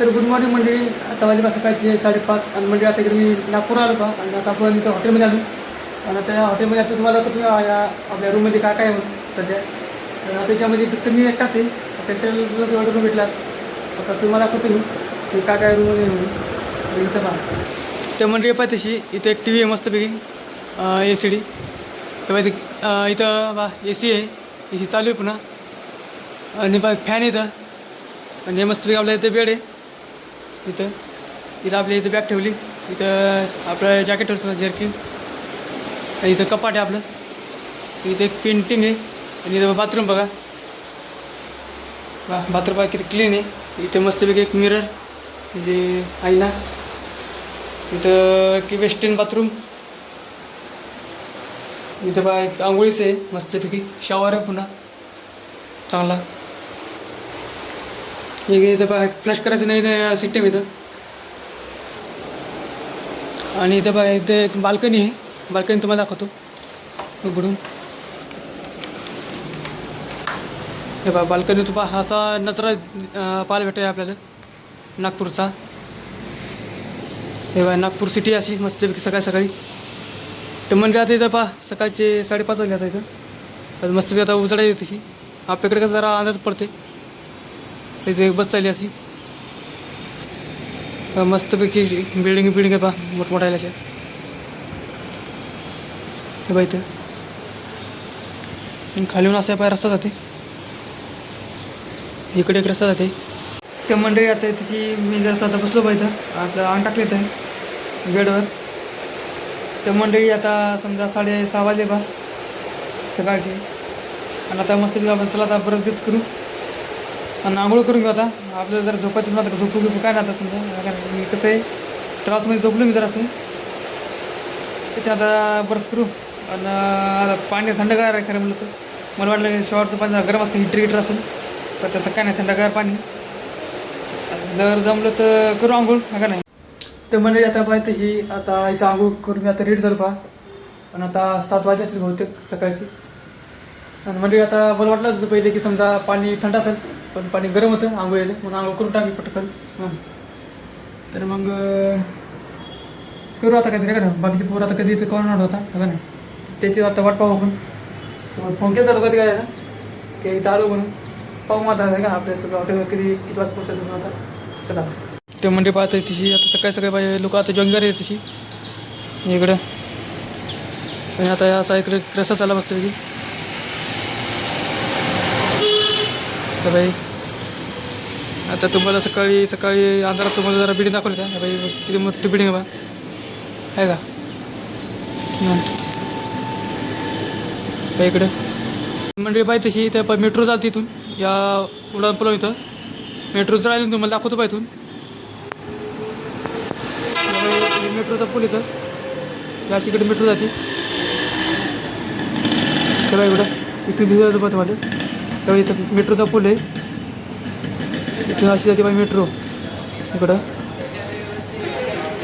तर good morning मंडळी. आता वाजले सकाळचे साडेपाच आणि मंडळी आता इकडे मी नागपूर आलो का आणि आता आपण इथं हॉटेलमध्ये आलो. आणि त्या हॉटेलमध्ये आता तुम्हाला तुम्ही या आपल्या रूममध्ये काय काय आहे सध्या. तर त्याच्यामध्ये फक्त मी एकटाच आहे. हॉटेलच ऑर्डर करून भेटलाच. आता तुम्हाला कुठे मी काय काय रूममध्ये म्हणून. इथं पहा. त्या मंडळी पाहिजे तशी. इथं एक टी व्ही आहे मस्तपैकी. ए सी डी तेव्हा इथं इथं बा ए सी आहे. ए सी चालू आहे पुन्हा. आणि बा फॅन इथं. आणि हे मस्तपैकी आपल्या इथं बेड आहे. इथं. इथं आपल्या इथं बॅग ठेवली. इथं आपलं जॅकेटवर जर्किन आणि इथं कपाट आहे आपलं. इथं एक पेंटिंग आहे. आणि इथं बाथरूम बघा. वा बाथरूम बघा किती क्लीन आहे. इथं मस्तपैकी एक मिरर म्हणजे आईना इथं की वेस्टर्न बाथरूम इथं बा एक आंघोळीच आहे. मस्तपैकी शॉवर आहे पुन्हा. चांगला. एक इथं बघा फ्लश करायचं नाही सिस्टम इथं. आणि इथं बघा इथं एक बाल्कनी आहे. बाल्कनी तुम्हाला दाखवतो. उघडून हे बा बाल्कनी तो पहा असा नजरा पाहायला भेटतो आपल्याला. नागपूरचा. हे बा नागपूर सिटी अशी मस्तपैकी सकाळी सकाळी. तर म्हणजे आता इथं पहा सकाळचे साडेपाच वाजले आता इथं. मस्तपैकी आता उजाडा येते तशी आपल्याकडे कसं जरा अंदाज पडते इथे एक बस चालली अशी. मस्तपैकी बिल्डिंग बिल्डिंग आहे पहा मोठमोठ्या अशा. ते बघा इथं. खालीहून असं पाय रस्ता जाते. इकडे एक रस्ता जाते. ते मंडळी आता त्याची मी जर आता बसलो पाहिजे आता आण टाकलं इथं बेडवर. ते मंडळी आता समजा साडे सहा वाजले बा सकाळचे. आणि आता मस्त आपण चला आता बरंच गीच करू. आणि आंघोळ करून घेऊ आता. आपल्याला जर झोपायचं ना झोपू बिपू काय नाही आता समजा नाही. मी कसं आहे ट्रान्समध्ये झोपलो मी जरासं. त्याच्या आता बरस करू आणि आता पाणी थंडगार आहे खरं म्हणलं तर. मला वाटलं शॉवरचं पाणी गरम असतं हिटर हिटर असेल. पण तसं काय नाही थंडगार पाणी. जर जमलं तर करू आंघोळ का नाही? तर मंडळी आता पाहिजे तशी आता इथं आंघोळ करून आता रेट झालं पहा. पण आता सात वाजे असेल बहुतेक सकाळची. आणि मंडळी आता मला वाटलं पहिले की समजा पाणी थंड असेल. पण पाणी गरम होतं आंघोळीला म्हणून आंघोळ करून टाकली पटकन. तर मग करू आता काहीतरी का ना बाकीचे पोरं आता कधी इथं होता? का नाही त्याची आता वाट पाहू आपण. फोन केला जातो कधी काय ना की इथं आलो म्हणून. पाहू मग आता का आपल्या सगळं हॉटेल कधी किती वाजता पोहोचतो म्हणून आता? चला. ते म्हणजे पाहत तिची आता सकाळी सकाळी पाहिजे लोक आता जॉईन आहे तिची इकडं. आणि आता असा इकडे रस्ता चालला मस्त की तर भाई आता तुम्हाला सकाळी सकाळी अंधारात तुम्हाला जरा बिल्डिंग दाखवली का? भाई किती मोठी बिल्डिंग बा. आहे का? इकडे. मंडळी पाहिजे तशी त्या प मेट्रो जाते इथून. या उडान पुलाव इथं मेट्रोचं जर तुम्हाला दाखवतो पाहिजे इथून. मेट्रोचा पूल इथं. या इकडे मेट्रो जाते. चला इकडं. इथून दिसत तुम्हाला. तेव्हा इथं मेट्रोचा पूल आहे. इथून अशी जाते बाई मेट्रो. इकडं.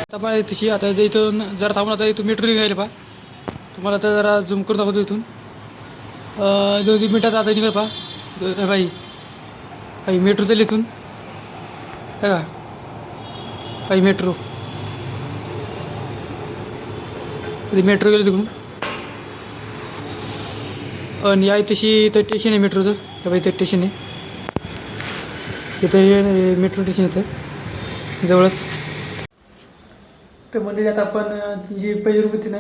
आता पाहिजे तशी आता इथून जरा थांबून आता इथून मेट्रो निघायला पा तुम्हाला आता जरा झूम करून दाखवतो इथून. दोन तीन मिनटात आता निघाल पा बाई बाई मेट्रो चालली इथून. हे का बाई मेट्रो. मेट्रो गेलो तिकडून? आणि या तशी इथं स्टेशन आहे मेट्रोचं हे बाई इथं स्टेशन आहे. इथं मेट्रो स्टेशन इथं. जवळच. तर मंडळी आता आपण जी पहिली रूम होती ना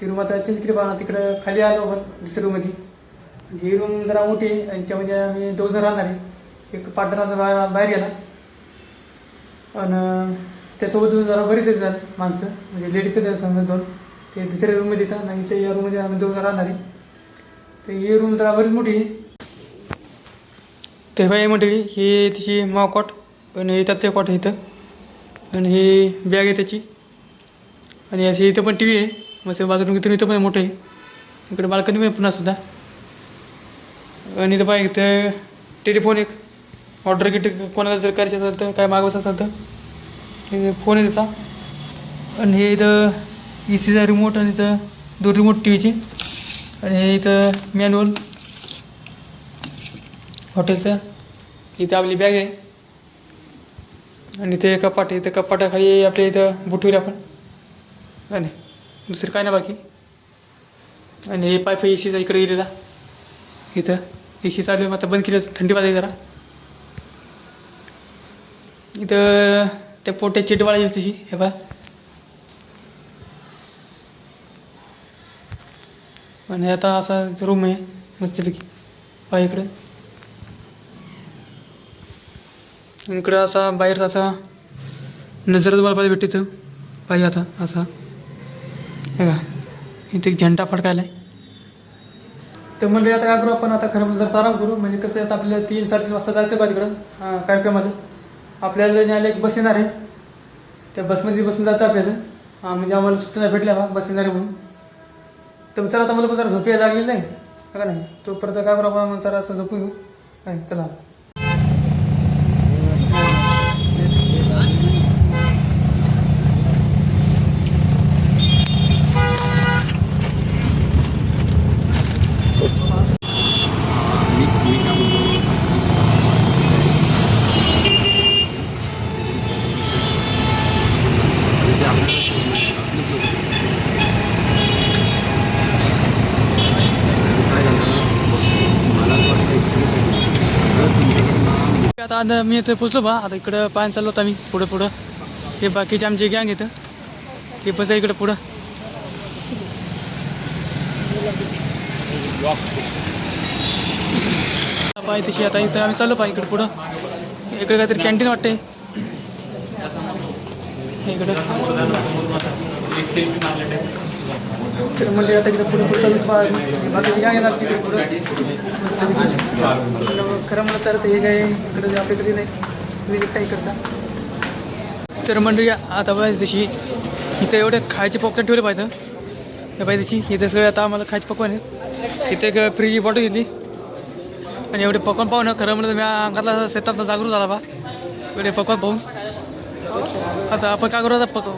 ती रूम आता चेंज केली पाहणार तिकडं खाली आलो आपण दुसऱ्या रूममध्ये आणि ही रूम जरा मोठी आहे आणि याच्यामध्ये आम्ही दोन जण राहणार आहे. एक पार्टनरचा बाहेर बाहेर गेला. आणि त्यासोबत जरा बरीच आहेत जण माणसं. म्हणजे लेडीज आहेत समजा दोन. ते दुसऱ्या रूममध्ये येतात आणि ते या रूममध्ये आम्ही दोघं राहणार आहे. तर ही रूम जरा बरीच मोठी ते बाई मंडळी ही तिची मावकॉट आणि त्याचं कॉट आहे इथं. आणि ही बॅग आहे त्याची. आणि अशी इथं पण टी व्ही आहे. मस्त बाथरूम इथून इथं पण मोठं आहे. इकडे बाल्कनी पण आहे पुन्हा सुद्धा. आणि इथं पाहिजे इथं टेलिफोन एक. ऑर्डर किट कोणाला जर करायचं असेल तर काय मागवायचं असेल तर. फोन आहे त्याचा. आणि हे इथं ई सीचा रिमोट आणि इथं दोन रिमोट टी व्हीचे आणि हे इथं मॅन्युअल हॉटेलचं इथं आपली बॅग आहे. आणि ते कपाट इथं कपाटाखाली आपल्या इथं बुट आपण. आणि नाही दुसरं काय नाही बाकी. आणि हे पायप ए सीचा इकडे गेलेला. इथं ए सी चालू आहे. आता बंद केलं थंडी वाजायची जरा. इथं त्या पोट्या चिट वाळायची तशी हे बा आणि आता असा रूम आहे मस्तपैकी. पहा इकडं. इकडं असा बाहेर असा नजर तुम्हाला पाहिजे भेटते पाहिजे आता असा. हे का इथे एक झेंडा फडकायला आहे तर म्हणजे आता काय करू आपण? आता खरं म्हणजे जर आराम करू. म्हणजे कसं आहे आता आपल्याला तीन साडेतीन वाजता जायचं पाहिजे इकडं हां कार्यक्रमाला. आपल्याला न्यायला एक बस येणार आहे त्या बसमध्ये बसून जायचं आपल्याला. हां म्हणजे आम्हाला सूचना भेटल्या बा बस येणार आहे म्हणून. तर चला आता मला पण जरा झोप यायला नाही का नाही? तोपर्यंत काय करू आपण जरा असं झोपू घेऊ. काय चला मी मी काय म्हणतो म्हणजे आपल्याला आपली चूक आहे. काय झालं मला असं वाटतं एक्सपिरियन्स तुमच्याकडनं आता आता मी इथं पोचलो बा. आता इकडं पाहायला चाललो होता मी पुढं पुढं. हे बाकीचे आमचे गँग येतं हे बस आहे इकडं पुढं. पाय तशी आता इथं आम्ही चाललो पाय इकडं पुढं. इकडे काहीतरी कॅन्टीन वाटते इकडं. तर म्हणजे आता इकडे पुढे पुढे चालू पाय येणार तिकडे पुढं? खरं म्हणलं तर हे काय इकडं आपल्याकडे नाही. विजिट नाही करता तर मंडळी आता पाहिजे तशी इथं एवढे खायचे पॉकेट ठेवले पाहिजे. हे पाहिजे तशी इथं सगळे आता आम्हाला खायचे पकवान आहेत. इथे एक फ्रीची बॉटल घेतली. आणि एवढे पकवान पाहून ना खरं म्हणलं तर मी अंगातला शेतात जागरूक झाला बा. एवढे पकवान पाहून. आता आपण काय करू आता? पकव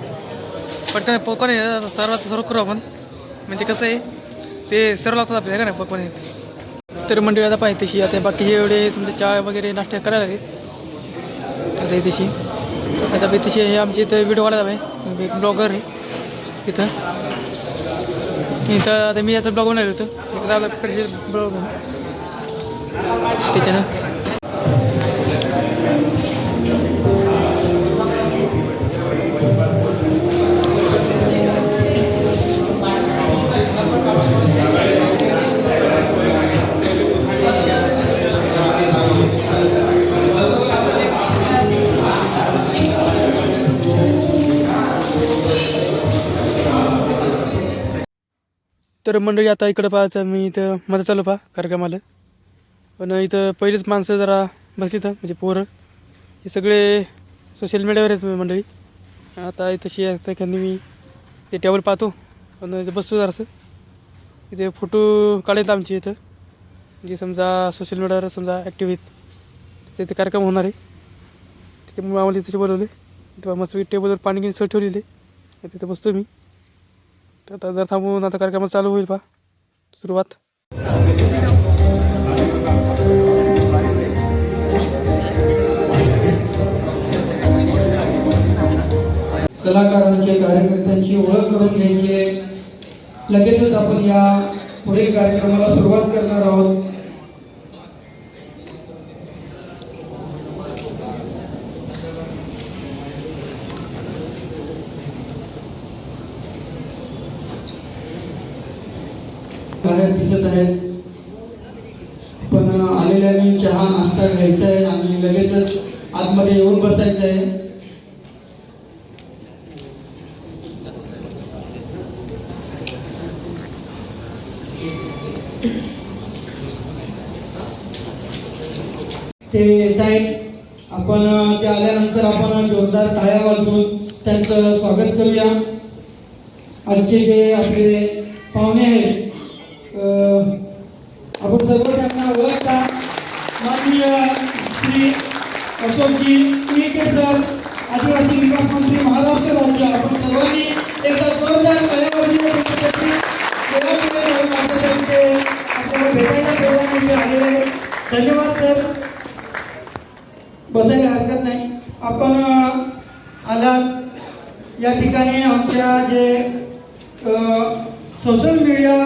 पटकन पकवान आहे सर्वात सर्व करू आपण म्हणजे कसं आहे ते सर्व लागतात आपल्याला का नाही पण तर मंडळी आता पाहिजे तशी आता बाकी एवढे समजा चहा वगैरे नाश्ता करायला लागेल आता तशी. आता बी तशी हे आमची इथं व्हिडिओ वाढत आहे एक ब्लॉगर आहे इथं. इथं आता मी याचा ब्लॉग बनवलं होतं. झालं ब्लॉग त्याच्यानं तर मंडळी आता इकडं पाहायचं मी इथं मध्ये चालू पहा कार्यक्रमाला. पण इथं पहिलीच माणसं जरा बसली तर म्हणजे पोरं. हे सगळे सोशल मीडियावर आहेत मंडळी. आता तशी असतं त्यांनी मी ते टेबल पाहतो. पण इथे बसतो जरासं. इथे फोटो काढायचं आमचे इथं. जे समजा सोशल मीडियावर समजा ॲक्टिव्ह आहेत. तिथे कार्यक्रम होणार आहे. त्याच्यामुळे आम्हाला तिथे बोलवले. तेव्हा मस्त टेबलवर पाणी घेऊन सर ठेवलेले. तिथं बसतो मी. तर आता जर थांबून आता कार्यक्रम चालू होईल पा सुरुवात. कलाकारांचे कार्यकर्त्यांची ओळख करून घ्यायची लगेचच आपण या पुढील कार्यक्रमाला सुरुवात करणार आहोत बाहेर दिसत आहेत पण आलेल्याने चहा घ्यायचं आहे. आणि लगेचच आतमध्ये येऊन बसायचं आहे. ते येत आहेत आपण ते आल्यानंतर आपण जोरदार टाळ्या वाजवून त्यांचं स्वागत करूया. आजचे जे आपले पाहुणे आहेत आपण सर्व त्यांना ओळखता. माननीय श्री अशोकजी उईके सर आदिवासी विकास मंत्री महाराष्ट्र राज्य. आपण सर्वांनी एकदा जोरदार टाळ्या आपल्याला भेटायला सर्वांना आलेले आहेत. धन्यवाद सर. बसायला हरकत नाही. आपण आलात. या ठिकाणी आमच्या जे सोशल मीडिया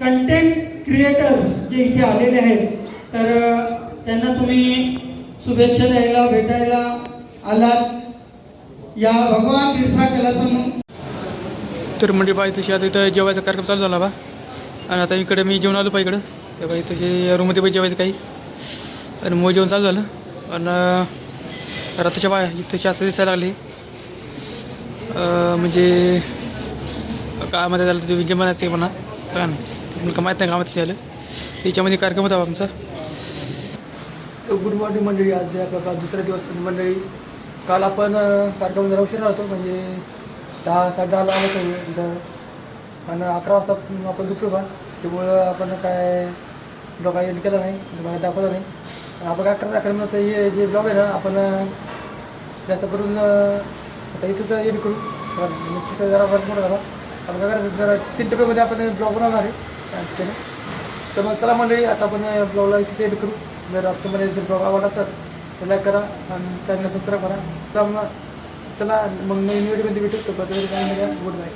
कंटेंट क्रिएटर्स जे इथे आलेले आहेत तर अ, त्यांना तुम्ही शुभेच्छा द्यायला भेटायला आलात. या भगवान बिरसा कला तर म्हणजे बाई तशी आता इथं जेवायचा कार्यक्रम चालू झाला बा आणि आता इकडे मी जेवण आलो पा इकडं. ते बाई तसे रूममध्ये पण जेवायचं काही. आणि मग जेवण चालू झालं. आणि रात्रीच्या बाया इथं असं दिसायला लागली. म्हणजे काय मध्ये झालं ते विजय म्हणा ते म्हणा. काय नाही. माहीत नाही कामात झालं त्याच्यामध्ये कार्यक्रम होता बा आमचा. गुड मॉर्निंग मंडळी. आज आपला दुसरा दिवस मंडळी. काल आपण कार्यक्रम जरा उशीर होतो म्हणजे दहा साडे दहाला आलो होतो तर आणि अकरा वाजता आपण झुकलो बा. त्यामुळं आपण काय ब्लॉग एंड केला नाही तुम्हाला दाखवला नाही. आपण काय अकरा कारण तर हे जे ब्लॉग आहे ना आपण जास्त करून आता इथंच एंड करू. कसं जरा वर्ष मोठा झाला आपण काय करायचं जरा तीन टप्प्यामध्ये आपण ब्लॉग बनवणार आहे. त्याने तर मग चला मंडळी आता आपण ब्लॉगला इथेच एंड करू. जर तुम्हाला जर ब्लॉग आवडला असेल तर लाईक करा आणि चॅनल सबस्क्राईब करा। तर मग चला मग नवीन व्हिडिओमध्ये भेटू तो गुड बाय